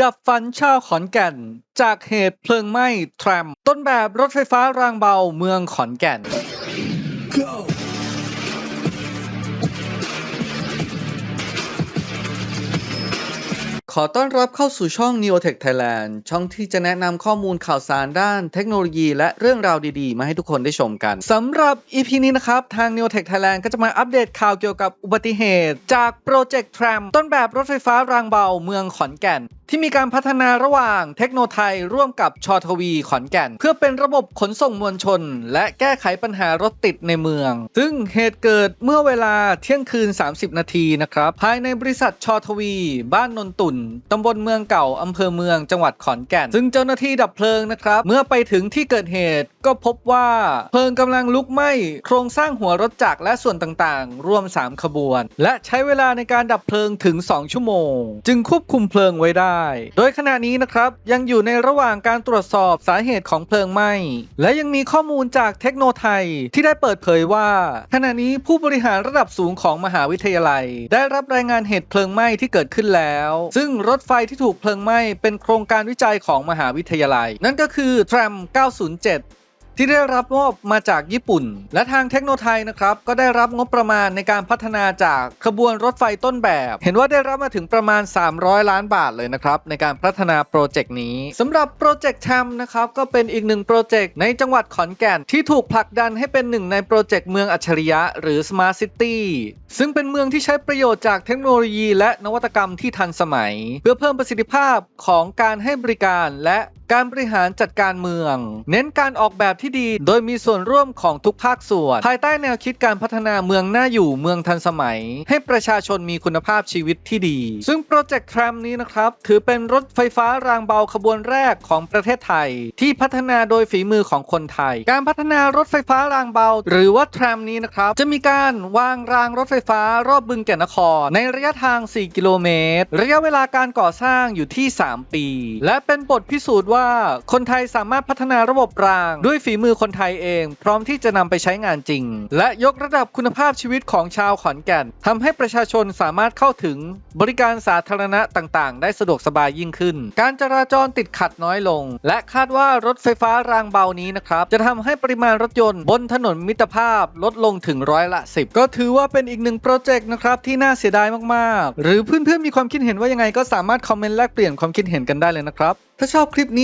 ดับฝันชาวขอนแก่น จากเหตุเพลิงไหม้แทรม ต้นแบบรถไฟฟ้ารางเบาเมืองขอนแก่น ขอต้อนรับเข้าสู่ช่อง Neotech Thailand ช่องที่จะแนะนำข้อมูลข่าวสารด้านเทคโนโลยีและเรื่องราวดีๆ มาให้ทุกคนได้ชมกันสำหรับ EP นี้นะครับ ทาง Neotech Thailand ก็จะมาอัปเดตข่าวเกี่ยวกับอุบัติเหตุ จากโปรเจกต์ Tram ต้นแบบรถไฟฟ้ารางเบาเมืองขอนแก่น ที่มีการพัฒนาระหว่างเทคโนไทยร่วมกับชอทวีขอนแก่น เพื่อเป็นระบบขนส่งมวลชน และแก้ไขปัญหารถติดในเมือง ซึ่งเหตุเกิดเมื่อเวลาเที่ยงคืน 30 นาทีนะครับภายในบริษัทชอทวี บ้านนนตุ่นตำบลเมืองเก่าอำเภอเมืองจังหวัดขอนแก่น ซึ่งเจ้าหน้าที่ดับเพลิงนะครับ เมื่อไปถึงที่เกิดเหตุก็พบว่าเพลิงกำลังลุกไหม้โครงสร้างหัวรถจักรและส่วนต่างๆ รวม 3 ขบวน และใช้เวลาในการดับเพลิงถึง 2 ชั่วโมง จึงควบคุมเพลิงไว้ได้ โดยขณะนี้นะครับยังอยู่ในระหว่างการตรวจสอบสาเหตุของเพลิงไหม้และยังมีข้อมูลจากเทคโนไทยที่ได้เปิดเผยว่าขณะนี้ผู้บริหารระดับสูงของมหาวิทยาลัย ได้รับรายงานเหตุเพลิงไหม้ที่เกิดขึ้นแล้ว ซึ่งรถไฟที่ถูกเพลิงไหม้เป็นโครงการวิจัยของมหาวิทยาลัย นั่นก็คือ Tram 907 ที่ได้รับมอบมาจากญี่ปุ่น และทางเทคโนไทยนะครับก็ได้รับงบประมาณในการพัฒนาจากขบวนรถไฟต้นแบบ เห็นว่าได้รับมาถึงประมาณ 300 ล้านบาทเลยนะครับในการพัฒนาโปรเจกต์นี้สำหรับโปรเจกต์แทมนะครับก็เป็นอีกหนึ่งโปรเจกต์ในจังหวัดขอนแก่นที่ถูกผลักดันให้เป็นหนึ่งในโปรเจกต์เมืองอัจฉริยะ หรือ Smart City ซึ่งเป็นเมืองที่ใช้ประโยชน์จากเทคโนโลยี และนวัตกรรมที่ทันสมัย เพื่อเพิ่มประสิทธิภาพของการให้บริการและการบริหารจัดการเมือง เน้นการออกแบบที่ดี โดยมีส่วนร่วมของทุกภาคส่วน ภายใต้แนวคิดการพัฒนาเมืองน่าอยู่เมืองทันสมัย ให้ประชาชนมีคุณภาพชีวิตที่ดี ซึ่งโปรเจกต์ Tram นี้นะครับ ถือเป็นรถไฟฟ้ารางเบาขบวนแรกของประเทศไทย ที่พัฒนาโดยฝีมือของคนไทย การพัฒนารถไฟฟ้ารางเบา หรือว่า Tram นี้นะครับจะมีการวางรางรถไฟฟ้ารอบบึงแก่นนคร ในระยะทาง 4 กิโลเมตร ระยะเวลาการก่อสร้างอยู่ที่ 3 ปี และเป็นบทพิสูจน์ว่าคนไทยสามารถพัฒนาระบบราง ด้วยฝีมือคนไทยเอง พร้อมที่จะนำไปใช้งานจริง และยกระดับคุณภาพชีวิตของชาวขอนแก่นทำให้ประชาชนสามารถเข้าถึงบริการสาธารณะต่างๆ ได้สะดวกสบายยิ่งขึ้น การจราจรติดขัดน้อยลง และคาดว่ารถไฟฟ้ารางเบานี้นะครับจะทำให้ปริมาณรถยนต์บนถนนมิตรภาพลดลงถึงร้อยละ 10 ก็ถือว่าเป็นอีกหนึ่งโปรเจกต์นะครับที่น่าเสียดายมากๆ หรือเพื่อนๆมีความคิดเห็นว่ายังไงก็สามารถคอมเมนต์แลกเปลี่ยนความคิดเห็นกันได้เลยนะครับ ถ้าชอบคลิปนี้